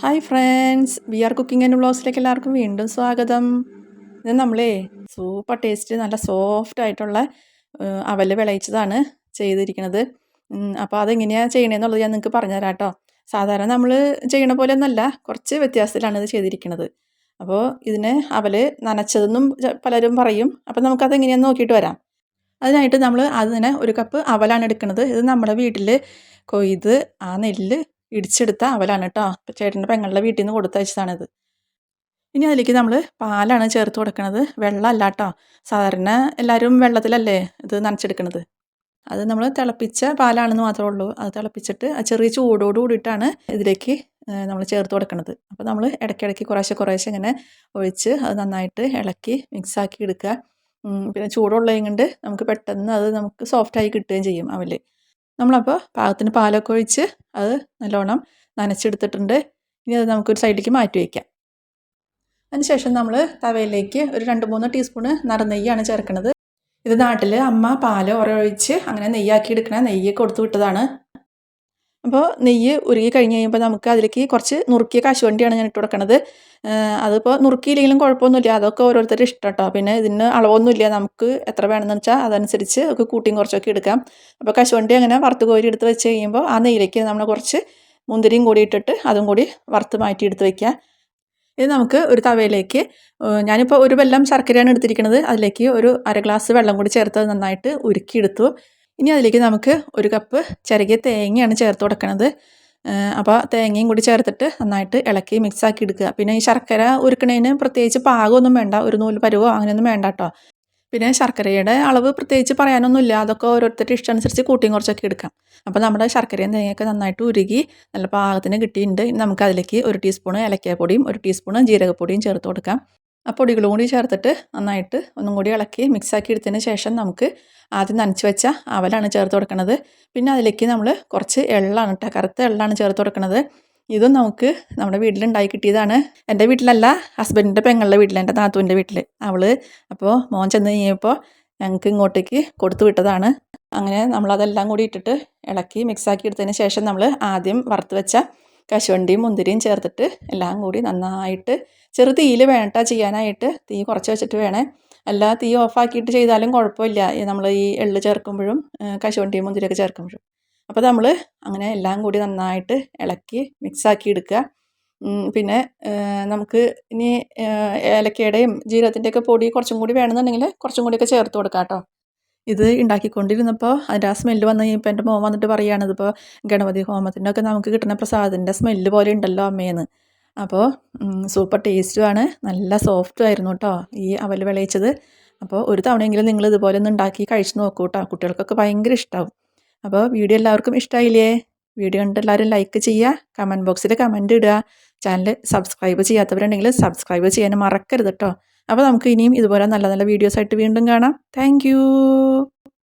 Hi friends we are cooking and വ്ളോഗ്സിലേക്ക് എല്ലാവർക്കും വീണ്ടും സ്വാഗതം. ഇത് നമ്മളേ സൂപ്പർ ടേസ്റ്റ് നല്ല സോഫ്റ്റ് ആയിട്ടുള്ള അവൽ വിളയിച്ചതാണ് ചെയ്തിരിക്കുന്നത്. അപ്പോൾ അതെങ്ങനെയാണ് ചെയ്യണേന്നുള്ളത് ഞാൻ നിങ്ങൾക്ക് പറഞ്ഞുതരാം കേട്ടോ സാധാരണ നമ്മൾ ചെയ്യണ പോലെ ഒന്നല്ല കുറച്ച് വ്യത്യാസത്തിലാണ് ഇത് ചെയ്തിരിക്കുന്നത്. അപ്പോൾ ഇതിന് അവൽ നനച്ചതെന്നും പലരും പറയും. അപ്പോൾ നമുക്കതെങ്ങനെയാണെന്ന് നോക്കിയിട്ട് വരാം. അതിനായിട്ട് നമ്മൾ അതിന് ഒരു കപ്പ് അവലാണ് എടുക്കുന്നത് ഇത് നമ്മുടെ വീട്ടിൽ കൊയ്ത് ആ നെല്ല് ഇടിച്ചെടുത്ത അവലാണ് കേട്ടോ ചേട്ടന്റെ പെങ്ങളുടെ വീട്ടിൽ നിന്ന് കൊടുത്തയച്ചതാണിത് ഇനി അതിലേക്ക് നമ്മൾ പാലാണ് ചേർത്ത് കൊടുക്കുന്നത് വെള്ളമല്ല കേട്ടോ സാധാരണ എല്ലാവരും വെള്ളത്തിലല്ലേ ഇത് നനച്ചെടുക്കുന്നത് അത് നമ്മൾ തിളപ്പിച്ച പാലാണെന്ന് മാത്രമേ ഉള്ളൂ. അത് തിളപ്പിച്ചിട്ട് ചെറിയ ചൂടോട് കൂടിയിട്ടാണ് ഇതിലേക്ക് നമ്മൾ ചേർത്ത് കൊടുക്കുന്നത് അപ്പോൾ നമ്മൾ ഇടയ്ക്കിടയ്ക്ക് കുറേശ്ശെ കുറേശ്ശെ ഇങ്ങനെ ഒഴിച്ച് അത് നന്നായിട്ട് ഇളക്കി മിക്സാക്കി എടുക്കുക. പിന്നെ ചൂടുള്ളതും കൊണ്ട് നമുക്ക് പെട്ടെന്ന് അത് നമുക്ക് സോഫ്റ്റായി കിട്ടുകയും ചെയ്യും അവൽ. നമ്മളപ്പോൾ പാകത്തിന് പാലൊക്കെ ഒഴിച്ച് അത് നല്ലോണം നനച്ചെടുത്തിട്ടുണ്ട്. ഇനി അത് നമുക്കൊരു സൈഡിലേക്ക് മാറ്റി വയ്ക്കാം അതിനുശേഷം നമ്മൾ തവയിലേക്ക് ഒരു രണ്ട് മൂന്ന് ടീസ്പൂണ് നറുനെയ്യാണ് ചേർക്കുന്നത് ഇത് നാട്ടിൽ അമ്മ പാൽ ഒരൊഴിച്ച് അങ്ങനെ നെയ്യാക്കി എടുക്കണ നെയ്യ് കൊടുത്തു വിട്ടതാണ്. അപ്പോൾ നെയ്യ് ഉരുകി കഴിഞ്ഞ് കഴിയുമ്പോൾ നമുക്ക് അതിലേക്ക് കുറച്ച് നുറുക്കിയ കശുവണ്ടിയാണ് ഞാൻ ഇട്ട് കൊടുക്കണത്. അതിപ്പോൾ നുറുക്കിയില്ലെങ്കിലും കുഴപ്പമൊന്നുമില്ല. അതൊക്കെ ഓരോരുത്തരുടെ ഇഷ്ടം കേട്ടോ. പിന്നെ ഇതിന് അളവൊന്നുമില്ല. നമുക്ക് എത്ര വേണമെന്ന് വെച്ചാൽ അതനുസരിച്ച് ഒക്കെ കൂട്ടിയും കുറച്ചൊക്കെ എടുക്കാം. അപ്പോൾ കശുവണ്ടി അങ്ങനെ വറുത്ത് കോരി എടുത്ത് വെച്ച് കഴിയുമ്പോൾ ആ നെയ്യിലേക്ക് നമ്മൾ കുറച്ച് മുന്തിരിയും കൂടി ഇട്ടിട്ട് അതും കൂടി വറുത്ത് മാറ്റി എടുത്ത് വയ്ക്കുക ഇത് നമുക്ക് ഒരു തവയിലേക്ക് ഞാനിപ്പോൾ ഒരു വെല്ലം ശർക്കരയാണ് എടുത്തിരിക്കുന്നത് അതിലേക്ക് ഒരു അര ഗ്ലാസ് വെള്ളം കൂടി ചേർത്ത് നന്നായിട്ട് ഉരുക്കിയെടുത്തു. ഇനി അതിലേക്ക് നമുക്ക് ഒരു കപ്പ് ചിരകിയ തേങ്ങയാണ് ചേർത്ത് കൊടുക്കുന്നത് അപ്പോൾ തേങ്ങയും കൂടി ചേർത്തിട്ട് നന്നായിട്ട് ഇളക്കി മിക്സ് ആക്കി എടുക്കുക. പിന്നെ ഈ ശർക്കര ഉരുക്കണതിന് പ്രത്യേകിച്ച് പാകമൊന്നും വേണ്ട ഒരു നൂൽ പരുവോ അങ്ങനെയൊന്നും വേണ്ട കേട്ടോ പിന്നെ ശർക്കരയുടെ അളവ് പ്രത്യേകിച്ച് പറയാനൊന്നുമില്ല. അതൊക്കെ ഓരോരുത്തരുടെ ഇഷ്ടം അനുസരിച്ച് കൂട്ടിയും കുറച്ചൊക്കെ എടുക്കാം. അപ്പോൾ നമ്മുടെ ശർക്കരയും തേങ്ങയൊക്കെ നന്നായിട്ട് ഉരുകി നല്ല പാകത്തിന് കിട്ടിയിട്ടുണ്ട്. നമുക്ക് അതിലേക്ക് ഒരു ടീസ്പൂൺ പൊടിയും ഒരു ടീസ്പൂൺ ജീരകപ്പൊടിയും ചേർത്ത് കൊടുക്കാം. ആ പൊടികളും കൂടി ചേർത്തിട്ട് നന്നായിട്ട് ഒന്നും കൂടി ഇളക്കി മിക്സാക്കി എടുത്തതിന് ശേഷം നമുക്ക് ആദ്യം നനച്ച് വെച്ച അവലാണ് ചേർത്ത് കൊടുക്കുന്നത് പിന്നെ അതിലേക്ക് നമ്മൾ കുറച്ച് എള്ളാണ് കേട്ടോ കറുത്ത എള്ളാണ് ചേർത്ത് കൊടുക്കുന്നത് ഇതും നമുക്ക് നമ്മുടെ വീട്ടിലുണ്ടായി കിട്ടിയതാണ്. എന്റെ വീട്ടിലല്ല ഹസ്ബൻഡിന്റെ പെങ്ങളുടെ വീട്ടിൽ എന്റെ താത്തുവിന്റെ വീട്ടിൽ അവൾ അപ്പോൾ മോൻ ചെന്ന് കഴിഞ്ഞപ്പോൾ ഞങ്ങൾക്ക് ഇങ്ങോട്ടേക്ക് കൊടുത്തു വിട്ടതാണ്. അങ്ങനെ നമ്മളതെല്ലാം കൂടി ഇട്ടിട്ട് ഇളക്കി മിക്സാക്കി എടുത്തതിന് ശേഷം നമ്മൾ ആദ്യം വറുത്ത് വെച്ച കശുവണ്ടിയും മുന്തിരിയും ചേർത്തിട്ട് എല്ലാം കൂടി നന്നായിട്ട് ചെറു തീയിൽ വേണ്ട ചെയ്യാനായിട്ട്. തീ കുറച്ച് വെച്ചിട്ട് വേണേ. അല്ല തീ ഓഫാക്കിയിട്ട് ചെയ്താലും കുഴപ്പമില്ല. നമ്മൾ ഈ എള്ള് ചേർക്കുമ്പോഴും കശുവണ്ടിയും മുന്തിരിയൊക്കെ ചേർക്കുമ്പോഴും. അപ്പോൾ നമ്മൾ അങ്ങനെ എല്ലാം കൂടി നന്നായിട്ട് ഇളക്കി മിക്സാക്കി എടുക്കുക. പിന്നെ നമുക്ക് ഇനി ഏലക്കയുടെയും ജീരകത്തിന്റെയൊക്കെ പൊടി കുറച്ചും കൂടി വേണമെന്നുണ്ടെങ്കിൽ കുറച്ചും കൂടിയൊക്കെ ചേർത്ത് കൊടുക്കാം കേട്ടോ ഇത് ഉണ്ടാക്കിക്കൊണ്ടിരുന്നപ്പോൾ അതിന്റെ ആ സ്മെല്ല് വന്ന് കഴിഞ്ഞപ്പോൾ എന്റെ മോൻ വന്നിട്ട് പറയുകയാണ് ഇതിപ്പോൾ ഗണപതി ഹോമത്തിന്റെ നമുക്ക് കിട്ടുന്ന പ്രസാദത്തിന്റെ സ്മെല്ല് പോലെ ഉണ്ടല്ലോ അമ്മേന്ന്. അപ്പോൾ സൂപ്പർ ടേസ്റ്റുമാണ് നല്ല സോഫ്റ്റും ആയിരുന്നു കേട്ടോ ഈ അവൽ വിളയിച്ചത്. അപ്പോൾ ഒരു തവണയെങ്കിലും നിങ്ങൾ ഇതുപോലെ ഒന്ന് ഉണ്ടാക്കി കഴിച്ച് നോക്കൂ കേട്ടോ കുട്ടികൾക്കൊക്കെ ഭയങ്കര ഇഷ്ടമാവും അപ്പോൾ വീഡിയോ എല്ലാവർക്കും ഇഷ്ടമായില്ലേ വീഡിയോ കണ്ട് എല്ലാവരും ലൈക്ക് ചെയ്യുക കമന്റ് ബോക്സിൽ കമന്റ് ഇടുക. ചാനൽ സബ്സ്ക്രൈബ് ചെയ്യാത്തവരുണ്ടെങ്കിൽ സബ്സ്ക്രൈബ് ചെയ്യാൻ മറക്കരുത് കേട്ടോ അപ്പോൾ നമുക്ക് ഇനിയും ഇതുപോലെ നല്ല നല്ല വീഡിയോസായിട്ട് വീണ്ടും കാണാം. താങ്ക്